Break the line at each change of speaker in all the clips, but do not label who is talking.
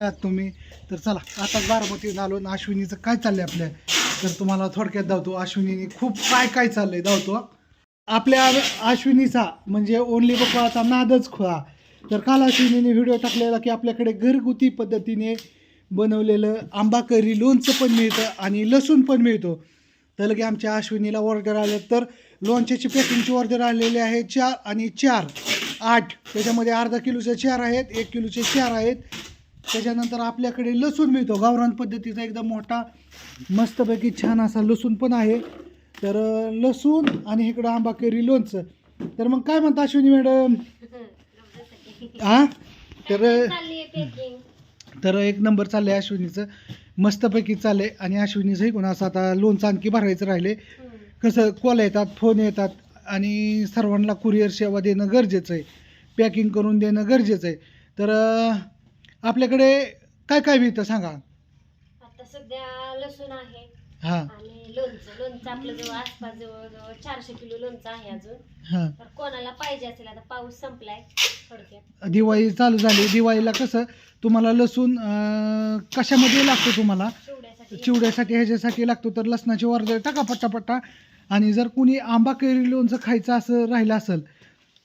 आहात तुम्ही? तर चला आता बारामतीत आलो आणि अश्विनीचं काय चाललंय आपल्या? तर तुम्हाला थोडक्यात धावतो. अश्विनीने खूप काय काय चाललंय धावतो. आपल्या अश्विनीचा म्हणजे ओनली बकवाचा नादच खुळा. तर काल अश्विनीने व्हिडिओ टाकलेला की आपल्याकडे घरगुती पद्धतीने बनवलेलं आंबा करी लोणचं पण मिळतं आणि लसूण पण मिळतो. तर लगे आमच्या अश्विनीला ऑर्डर आले तर लोणच्याची पॅकिंगची ऑर्डर आलेली आहे चार आणि चार. आठ. त्याच्यामध्ये अर्धा किलोचे चार आहेत एक किलोचे चार आहेत. त्याच्यानंतर आपल्याकडे लसूण मिळतो. गावरान पद्धतीचा एकदम मोठा मस्तपैकी छान असा लसूण पण आहे. तर लसूण आणि इकडं आंबा केरी लोणचं. तर मग काय म्हणता अश्विनी मॅडम? हा तर तर एक नंबर चाललंय अश्विनीचं. मस्तपैकी चाललंय. आणि अश्विनीचं इकडून असं आता लोणचं आणखी भरायचं राहिले कसं कॉल येतात फोन येतात. आणि सर्वांना कुरिअर सेवा देणं गरजेचं आहे. पॅकिंग करून देणं गरजेचं आहे. तर आपल्याकडे काय काय मिळतं सांगा?
आता सध्या लसूण आहे
हां.
आणि लोणचं लोणचं आपलं जवळ आसपास जवळ जवळ चारशे किलो लोणचं आहे अजून.
हां.
तर कोणाला पाहिजे असेल आता पाऊस संपलाय थोडक्यात.
दिवाळी चालू झाली. दिवाळीला कसं तुम्हाला लसूण अं, कशामध्ये लागतो तुम्हाला?
चिवड्यासाठी.
चिवड्यासाठी ह्याच्यासाठी लागतो. तर लसणाची ऑर्डर टाका पट्टा आणि जर कुणी आंबा कैरी लोणचं खायचं असं राहिलं असेल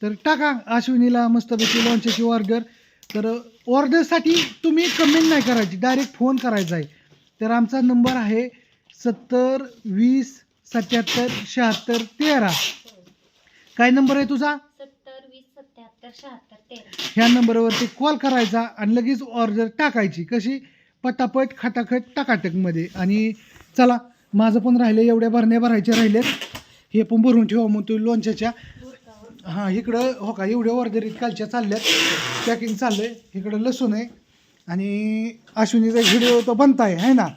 तर टाका अश्विनीला मस्तपैकी लोणच्याची ऑर्डर तर ऑर्डरसाठी तुम्ही कमेंट नाही करायची डायरेक्ट फोन करायचा आहे. तर आमचा नंबर आहे सत्तर वीस सत्याहत्तर शहात्तर तेरा. काय नंबर आहे तुझा?
सत्तर वीस सत्याहत्तर शहात्तर तेरा.
ह्या नंबरवरती कॉल करायचा आणि लगेच ऑर्डर टाकायची. कशी? पटापट खटाखट टाकाटकमध्ये. आणि चला माझं पण राहिलं एवढ्या भरण्या भरायच्या राहिल्यात. हे पण भरून ठेवा मग तू लोणच्याच्या. हां इकडं हो का एवढ्या ऑर्डर कालच्या चालल्यात. पॅकिंग चाललं आहे इकडं लसूण आहे. आणि अश्विनीचा व्हिडिओ तो बनताय आहे ना?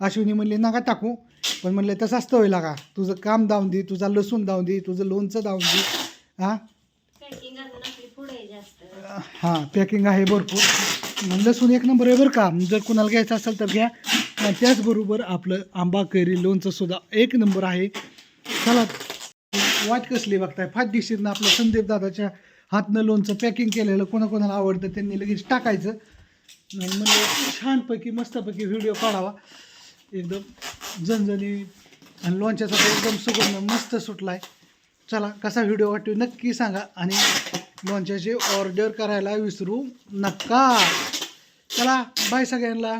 अश्विनी म्हणली नका टाकू. पण म्हणलं तसं असतं होईल का तुझं काम दावून दे तुझा लसूण दावून दे तुझं लोणचं दावून दे. हां? हां पॅकिंग आहे भरपूर. लसूण एक नंबर आहे बरं का. जर कुणाला घ्यायचं असेल तर घ्या. त्याचबरोबर आपलं आंबा कैरी लोणचं सुद्धा एक नंबर आहे. चला वाट कसली बघताय? फाट दिवशीनं आपल्या संदीप दादाच्या हातनं लोणचं पॅकिंग केलेलं कोणाकोणाला आवडतं त्यांनी लगेच टाकायचं. म्हणजे छानपैकी मस्तपैकी व्हिडिओ काढावा. एकदम जणजणी आणि लोणच्याचा एकदम सुगंध मस्त सुटला आहे चला कसा व्हिडिओ वाटतो नक्की सांगा आणि लोणच्याची ऑर्डर करायला विसरू नका. चला बाय सगळ्यांना.